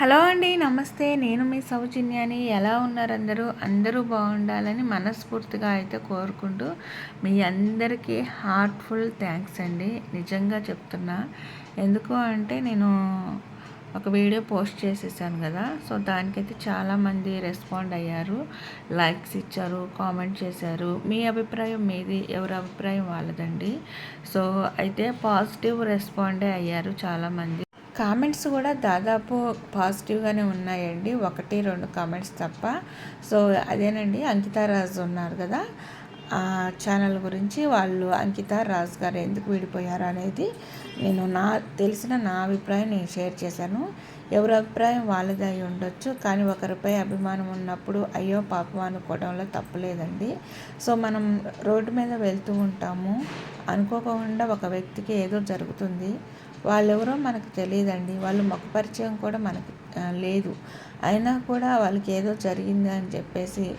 Hello అండి నమస్తే. నేను మీ సౌజన్యాని. ఎలా ఉన్నారు అందరూ అందరూ బాగుండాలని మనస్ఫూర్తిగా అయితే కోరుకుంటూ మీ అందరికీ హార్ట్ఫుల్ థ్యాంక్స్ అండి. నిజంగా చెప్తున్నా. ఎందుకు అంటే నేను ఒక వీడియో పోస్ట్ చేసేసాను కదా సో దానికైతే చాలామంది రెస్పాండ్ అయ్యారు. లైక్స్ ఇచ్చారు కామెంట్ చేశారు. మీ అభిప్రాయం మీది ఎవరి అభిప్రాయం వాళ్ళదండి. సో అయితే పాజిటివ్ రెస్పాండే అయ్యారు చాలామంది కామెంట్స్ కూడా దాదాపు పాజిటివ్గానే ఉన్నాయండి. ఒకటి రెండు కామెంట్స్ తప్ప. సో అదేనండి అంకితారాజు ఉన్నారు కదా. ఆ ఛానల్ గురించి వాళ్ళు అంకిత రాజు గారు ఎందుకు విడిపోయారు అనేది నేను నా తెలిసిన నా అభిప్రాయం నేను షేర్ చేశాను. ఎవరి అభిప్రాయం వాళ్ళది అయి ఉండొచ్చు. కానీ ఒకరిపై అభిమానం ఉన్నప్పుడు అయ్యో పాపం అనుకోవడంలో తప్పులేదండి సో మనం రోడ్డు మీద వెళ్తూ ఉంటాము. అనుకోకుండా ఒక వ్యక్తికి ఏదో జరుగుతుంది. వాళ్ళెవరో మనకు తెలియదండి. వాళ్ళు మొక్క పరిచయం కూడా మనకు లేదు. అయినా కూడా వాళ్ళకి ఏదో జరిగింది అని చెప్పేసి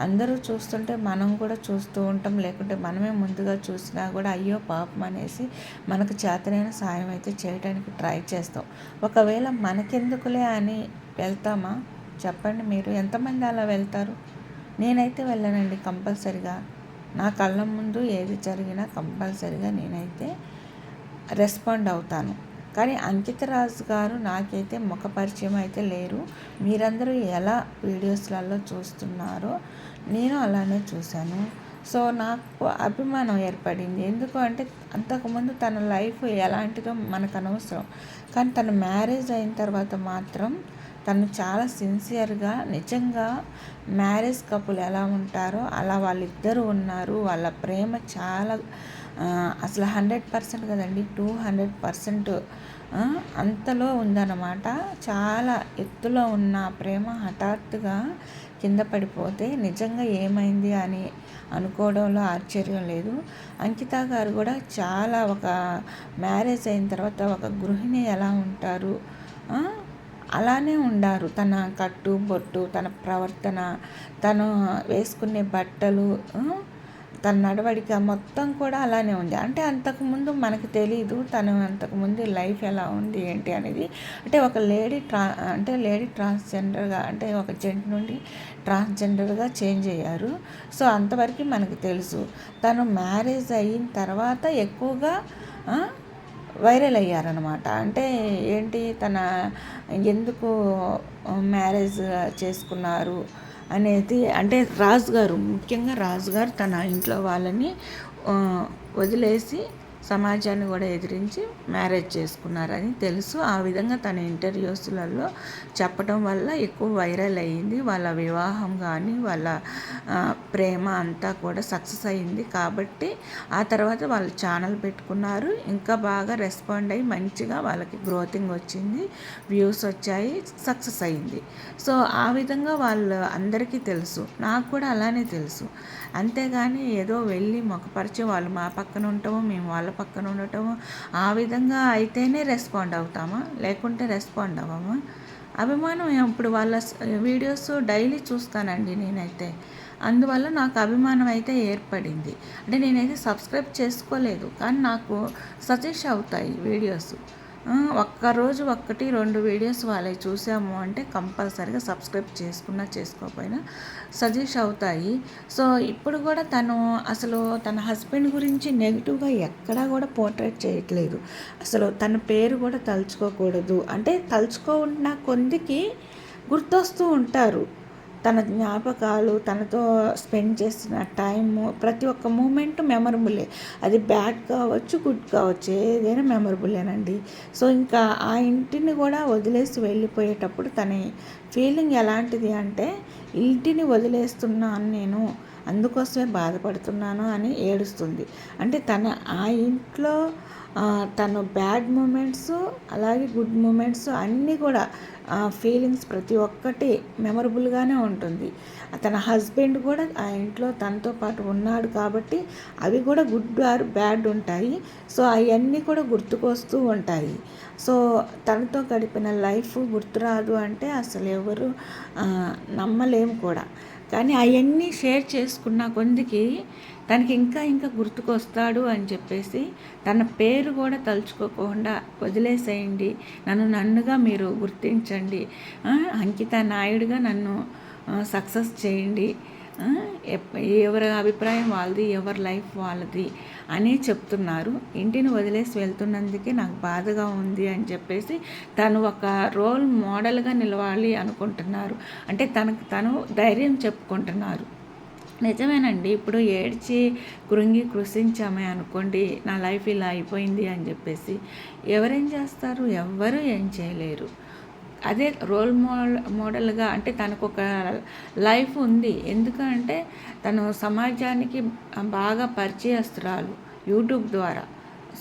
అందరూ చూస్తుంటే మనం కూడా చూస్తూ ఉంటాం. లేకుంటే మనమే ముందుగా చూసినా కూడా అయ్యో పాపం అనేసి మనకు చేతనైన సాయం అయితే చేయడానికి ట్రై చేస్తాం. ఒకవేళ మనకెందుకులే అని వెళ్తామా? చెప్పండి మీరు. ఎంతమంది అలా వెళ్తారు? నేనైతే వెళ్ళానండి కంపల్సరిగా. నా కళ్ళ ముందు ఏది జరిగినా కంపల్సరిగా నేనైతే రెస్పాండ్ అవుతాను. కానీ అంకిత రాజు గారు నాకైతే ముఖ పరిచయం అయితే లేరు. మీరందరూ ఎలా వీడియోస్లలో చూస్తున్నారో నేను అలానే చూశాను. సో నాకు అభిమానం ఏర్పడింది. ఎందుకు అంటే అంతకుముందు తన లైఫ్ ఎలాంటిదో మనకు అనవసరం. కానీ తన మ్యారేజ్ అయిన తర్వాత మాత్రం తను చాలా సిన్సియర్గా నిజంగా మ్యారేజ్ కపుల్ ఎలా ఉంటారో అలా వాళ్ళిద్దరూ ఉన్నారు. వాళ్ళ ప్రేమ చాలా అసలు హండ్రెడ్ పర్సెంట్ కదండి టూ హండ్రెడ్ పర్సెంట్ అంతలో ఉందన్నమాట. చాలా ఎత్తులో ఉన్న ప్రేమ హఠాత్తుగా కింద పడిపోతే నిజంగా ఏమైంది అని అనుకోవడంలో ఆశ్చర్యం లేదు. అంకిత గారు కూడా చాలా ఒక మ్యారేజ్ అయిన తర్వాత ఒక గృహిణి ఎలా ఉంటారు అలానే ఉండారు. తన కట్టు బొట్టు తన ప్రవర్తన తను వేసుకునే బట్టలు తన నడవడిక మొత్తం కూడా అలానే ఉంది. అంటే అంతకుముందు మనకు తెలియదు తను అంతకుముందు లైఫ్ ఎలా ఉంది ఏంటి అనేది. అంటే ఒక లేడీ ట్రా అంటే లేడీ ట్రాన్స్జెండర్గా అంటే ఒక జెంట్ నుండి ట్రాన్స్జెండర్గా చేంజ్ అయ్యారు. సో అంతవరకు మనకు తెలుసు. తను మ్యారేజ్ అయిన తర్వాత ఎక్కువగా వైరల్ అయ్యారనమాట అంటే ఏంటి తన ఎందుకు మ్యారేజ్ చేసుకున్నారు? అనేది అంటే రాజుగారు ముఖ్యంగా రాజుగారు తన ఇంట్లో వాళ్ళని వదిలేసి సమాజాన్ని కూడా ఎదిరించి మ్యారేజ్ చేసుకున్నారని తెలుసు. ఆ విధంగా తన ఇంటర్వ్యూస్లలో చెప్పడం వల్ల ఎక్కువ వైరల్ అయ్యింది. వాళ్ళ వివాహం కానీ వాళ్ళ ప్రేమ అంతా కూడా సక్సెస్ అయ్యింది. కాబట్టి ఆ తర్వాత వాళ్ళు ఛానల్ పెట్టుకున్నారు. ఇంకా బాగా రెస్పాండ్ అయ్యి మంచిగా వాళ్ళకి గ్రోతింగ్ వచ్చింది. వ్యూస్ వచ్చాయి. సక్సెస్ అయ్యింది. సో ఆ విధంగా వాళ్ళు అందరికీ తెలుసు. నాకు కూడా అలానే తెలుసు. అంతేగాని ఏదో వెళ్ళి మొక్కపరిచి వాళ్ళు మా పక్కన ఉండటము మేము వాళ్ళ పక్కన ఉండటము ఆ విధంగా అయితేనే రెస్పాండ్ అవుతామా? లేకుంటే రెస్పాండ్ అవ్వమా? అభిమానం ఇప్పుడు వాళ్ళ వీడియోస్ డైలీ చూస్తానండి నేనైతే. అందువల్ల నాకు అభిమానం అయితే ఏర్పడింది. అంటే నేనైతే సబ్స్క్రైబ్ చేసుకోలేదు. కానీ నాకు సజెస్ట్ అవుతాయి వీడియోస్. ఒక్కరోజు ఒక్కటి రెండు వీడియోస్ వాళ్ళవి చూసాము అంటే కంపల్సరీగా సబ్స్క్రైబ్ చేసుకున్నా చేసుకోకపోయినా సజెస్ట్ అవుతాయి. సో ఇప్పుడు కూడా తను అసలు తన హస్బెండ్ గురించి నెగిటివ్గా ఎక్కడా కూడా పోర్ట్రేట్ చేయట్లేదు. అసలు తన పేరు కూడా తలుచుకోకూడదు. అంటే తలుచుకున్న కొందికి గుర్తొస్తూ ఉంటారు. తన జ్ఞాపకాలు తనతో స్పెండ్ చేసిన టైము ప్రతి ఒక్క మూమెంట్ మెమరబులే. అది బ్యాడ్ కావచ్చు గుడ్ కావచ్చు ఏదైనా మెమరబులేనండి. సో ఇంకా ఆ ఇంటిని కూడా వదిలేసి వెళ్ళిపోయేటప్పుడు తన ఫీలింగ్ ఎలాంటిది అంటే ఇంటిని వదిలేస్తున్నాను నేను అందుకోసమే బాధపడుతున్నాను అని ఏడుస్తుంది. అంటే తన ఆ ఇంట్లో తను బ్యాడ్ మూమెంట్స్ అలాగే గుడ్ మూమెంట్స్ అన్నీ కూడా ఫీలింగ్స్ ప్రతి ఒక్కటి మెమరబుల్గానే ఉంటుంది. తన హస్బెండ్ కూడా ఆ ఇంట్లో తనతో పాటు ఉన్నాడు కాబట్టి అవి కూడా గుడ్ ఆర్ బ్యాడ్ ఉంటాయి. సో అవన్నీ కూడా గుర్తుకొస్తూ ఉంటాయి. సో తనతో గడిపిన లైఫ్ గుర్తురాదు అంటే అసలు ఎవరు నమ్మలేము కూడా. కానీ అవన్నీ షేర్ చేసుకున్న కొందికి తనకి ఇంకా ఇంకా గుర్తుకొస్తాడు అని చెప్పేసి తన పేరు కూడా తలుచుకోకుండా వదిలేసేయండి. నన్ను నన్నుగా మీరు గుర్తించండి. అంకిత నాయుడుగా నన్ను సక్సెస్ చేయండి. ఎవరి అభిప్రాయం వాళ్ళది ఎవరి లైఫ్ వాళ్ళది అని చెప్తున్నారు. ఇంటిని వదిలేసి వెళ్తున్నందుకే నాకు బాధగా ఉంది అని చెప్పేసి తను ఒక రోల్ మోడల్గా నిలవాలి అనుకుంటున్నారు. అంటే తనకు తను ధైర్యం చెప్పుకుంటున్నారు. నిజమేనండి. ఇప్పుడు ఏడ్చి కృంగి కృషించామే అనుకోండి నా లైఫ్ ఇలా అయిపోయింది అని చెప్పేసి ఎవరేం చేస్తారు? ఎవ్వరూ ఏం చేయలేరు. అదే రోల్ మోడల్ మోడల్గా అంటే తనకు ఒక లైఫ్ ఉంది. ఎందుకంటే తను సమాజానికి బాగా పరిచయస్తురాలు యూట్యూబ్ ద్వారా.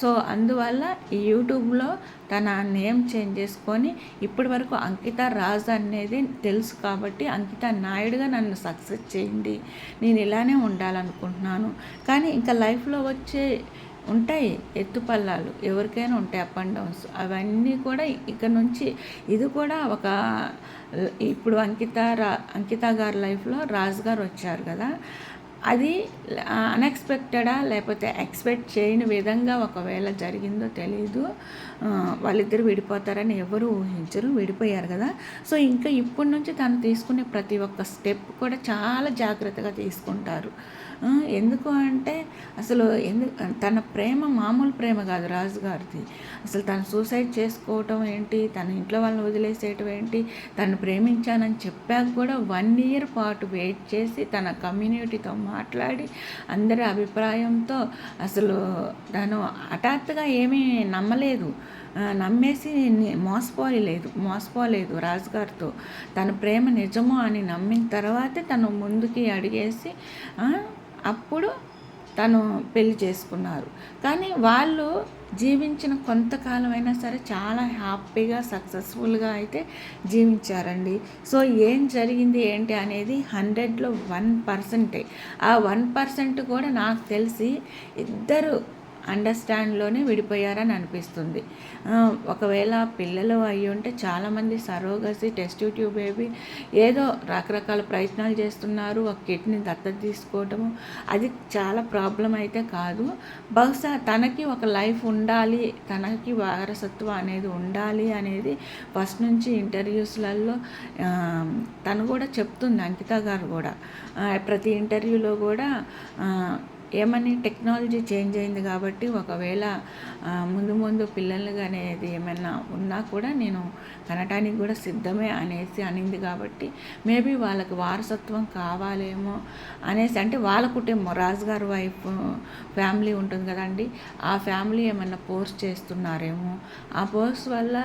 సో అందువల్ల ఈ యూట్యూబ్లో తన నేమ్ చేంజ్ చేసుకొని ఇప్పటి వరకు అంకిత రాజ్ అనేది తెలుసు కాబట్టి అంకిత నాయుడుగా నన్ను సక్సెస్ చేయండి. నేను ఇలానే ఉండాలనుకుంటున్నాను. కానీ ఇంకా లైఫ్లో వచ్చే ఉంటాయి ఎత్తుపల్లాలు ఎవరికైనా ఉంటాయి అప్ అండ్ డౌన్స్ అవన్నీ కూడా ఇక్కడ నుంచి ఇది కూడా ఒక ఇప్పుడు అంకిత రా అంకిత గారి లైఫ్లో రాజు గారు వచ్చారు కదా. అది అన్ఎక్స్పెక్టెడా లేకపోతే ఎక్స్పెక్ట్ చేయని విధంగా ఒకవేళ జరిగిందో తెలియదు వాళ్ళిద్దరు విడిపోతారని ఎవరు ఊహించరు విడిపోయారు కదా. సో ఇంకా ఇప్పటి నుంచి తను తీసుకునే ప్రతి ఒక్క స్టెప్ కూడా చాలా జాగ్రత్తగా తీసుకుంటారు. ఎందుకు అంటే అసలు ఎందు తన ప్రేమ మామూలు ప్రేమ కాదు రాజుగారిది అసలు తను సూసైడ్ చేసుకోవటం ఏంటి తన ఇంట్లో వాళ్ళని వదిలేసేయటం ఏంటి తను ప్రేమించానని చెప్పాక కూడా వన్ ఇయర్ పాటు వెయిట్ చేసి తన కమ్యూనిటీతో మాట్లాడి అందరి అభిప్రాయంతో అసలు తను హఠాత్తుగా ఏమీ నమ్మలేదు. నమ్మేసి మోసపోలేదు మోసపోలేదు రాజుగారితో. తన ప్రేమ నిజమో అని నమ్మిన తర్వాతే తను ముందుకి అడిగేసి అప్పుడు తను పెళ్ళి చేసుకున్నారు. కానీ వాళ్ళు జీవించిన కొంతకాలమైనా సరే చాలా హ్యాపీగా సక్సెస్ఫుల్గా అయితే జీవించారండి. సో ఏం జరిగింది ఏంటి అనేది హండ్రెడ్లో వన్ పర్సెంటే. ఆ వన్ పర్సెంట్ కూడా నాకు తెలిసి ఇద్దరు అండర్స్టాండ్లోనే విడిపోయారని అనిపిస్తుంది. ఒకవేళ పిల్లలు అయ్యి ఉంటే చాలామంది సరోగసి టెస్ట్ ట్యూబ్ బేబీ ఏదో రకరకాల ప్రయత్నాలు చేస్తున్నారు. ఒక కిడ్నీ దత్తత తీసుకోవటము అది చాలా ప్రాబ్లం అయితే కాదు. బహుశా తనకి ఒక లైఫ్ ఉండాలి తనకి వారసత్వం అనేది ఉండాలి అనేది ఫస్ట్ నుంచి ఇంటర్వ్యూస్లలో తను కూడా చెప్తుంది అంకిత గారు కూడా. ప్రతి ఇంటర్వ్యూలో కూడా ఏమని టెక్నాలజీ చేంజ్ అయింది కాబట్టి ఒకవేళ ముందు ముందు పిల్లలు అనేది ఏమైనా ఉన్నా కూడా నేను కనటానికి కూడా సిద్ధమే అనేసి అనింది కాబట్టి మేబీ వాళ్ళకి వారసత్వం కావాలేమో అనేసి అంటే వాళ్ళ కుటుంబం రాజుగారి వైఫ్ ఫ్యామిలీ ఉంటుంది కదండి ఆ ఫ్యామిలీ ఏమన్నా పోస్ట్ చేస్తున్నారేమో ఆ పోస్ట్ వల్ల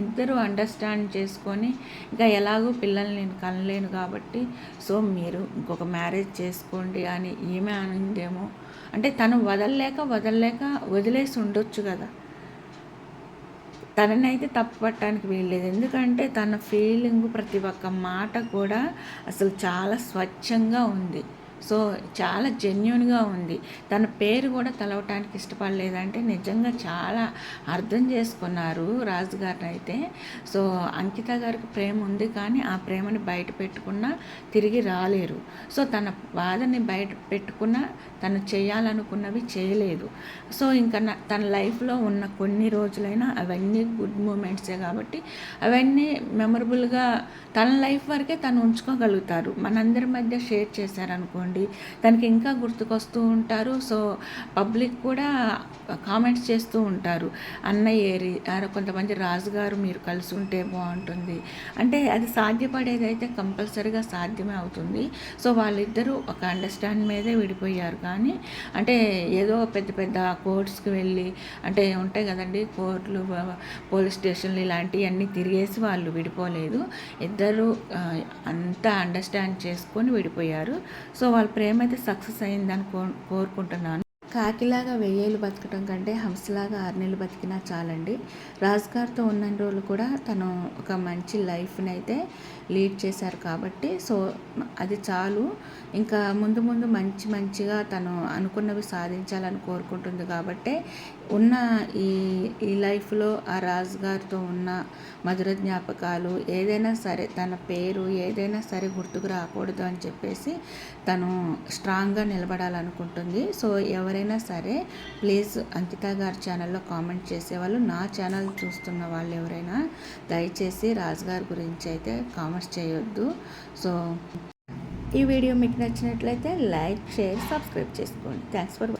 ఇద్దరు అండర్స్టాండ్ చేసుకొని ఇంకా ఎలాగో పిల్లల్ని నేను కనలేను కాబట్టి సో మీరు ఇంకొక మ్యారేజ్ చేసుకోండి అని ఏమే అనిందేమో అంటే తను వదలలేక వదలలేక వదిలేసి ఉండొచ్చు కదా. తననైతే తప్పు పట్టడానికి వీల్లేదు. ఎందుకంటే తన ఫీలింగ్ ప్రతి ఒక్క మాట కూడా అసలు చాలా స్వచ్ఛంగా ఉంది. సో చాలా జెన్యున్గా ఉంది. తన పేరు కూడా తలవటానికి ఇష్టపడలేదంటే నిజంగా చాలా అర్థం చేసుకున్నారు రాజుగారిని అయితే సో అంకిత గారికి ప్రేమ ఉంది కానీ ఆ ప్రేమని బయట పెట్టుకున్నా తిరిగి రాలేరు. సో తన బాధని బయట పెట్టుకున్నా తను చేయాలనుకున్నవి చేయలేదు. సో ఇంకా తన లైఫ్లో ఉన్న కొన్ని రోజులైనా అవన్నీ గుడ్ మూమెంట్సే కాబట్టి అవన్నీ మెమరబుల్గా తన లైఫ్ వరకే తను ఉంచుకోగలుగుతారు. మనందరి మధ్య షేర్ చేశారనుకోండి. అనుకోండి దానికి ఇంకా గుర్తుకొస్తూ ఉంటారు. సో పబ్లిక్ కూడా కామెంట్స్ చేస్తూ ఉంటారు. అన్నయ్య ఏరి కొంతమంది రాజుగారు మీరు కలిసి ఉంటే బాగుంటుంది. అంటే అది సాధ్యపడేది అయితే కంపల్సరీగా సాధ్యమే అవుతుంది. సో వాళ్ళిద్దరూ ఒక అండర్స్టాండ్ మీదే విడిపోయారు. కానీ అంటే ఏదో పెద్ద పెద్ద కోర్ట్స్కి వెళ్ళి అంటే ఉంటాయి కదండి కోర్టులు పోలీస్ స్టేషన్లు ఇలాంటివన్నీ తిరిగేసి వాళ్ళు విడిపోలేదు. ఇద్దరు అంతా అండర్స్టాండ్ చేసుకొని విడిపోయారు. సో వాళ్ళ ప్రేమ అయితే సక్సెస్ అయిందని కో కోరుకుంటున్నాను. కాకిలాగా వెయ్యేళ్ళు బతకడం కంటే హంసలాగా ఆరు నెలలు బతికినా చాలండి. రాజుగారితో ఉన్న రోజులు కూడా తను ఒక మంచి లైఫ్ని అయితే లీడ్ చేశారు కాబట్టి సో అది చాలు. ఇంకా ముందు ముందు మంచి మంచిగా తను అనుకున్నవి సాధించాలని కోరుకుంటుంది కాబట్టి ఉన్న ఈ ఈ లైఫ్లో ఆ రాజుగారితో ఉన్న మధుర జ్ఞాపకాలు ఏదైనా సరే తన పేరు ఏదైనా సరే గుర్తుకు రాకూడదు అని చెప్పేసి తను స్ట్రాంగ్గా నిలబడాలనుకుంటుంది. సో ఎవరైనా సరే ప్లీజ్ అంకిత గారి ఛానల్లో కామెంట్ చేసేవాళ్ళు నా ఛానల్ చూస్తున్న వాళ్ళు ఎవరైనా దయచేసి రాజుగారి గురించి అయితే కామెంట్స్ చేయొద్దు. సో ఈ వీడియో మీకు నచ్చినట్లయితే లైక్ షేర్ సబ్స్క్రైబ్ చేసుకోండి. Thanks for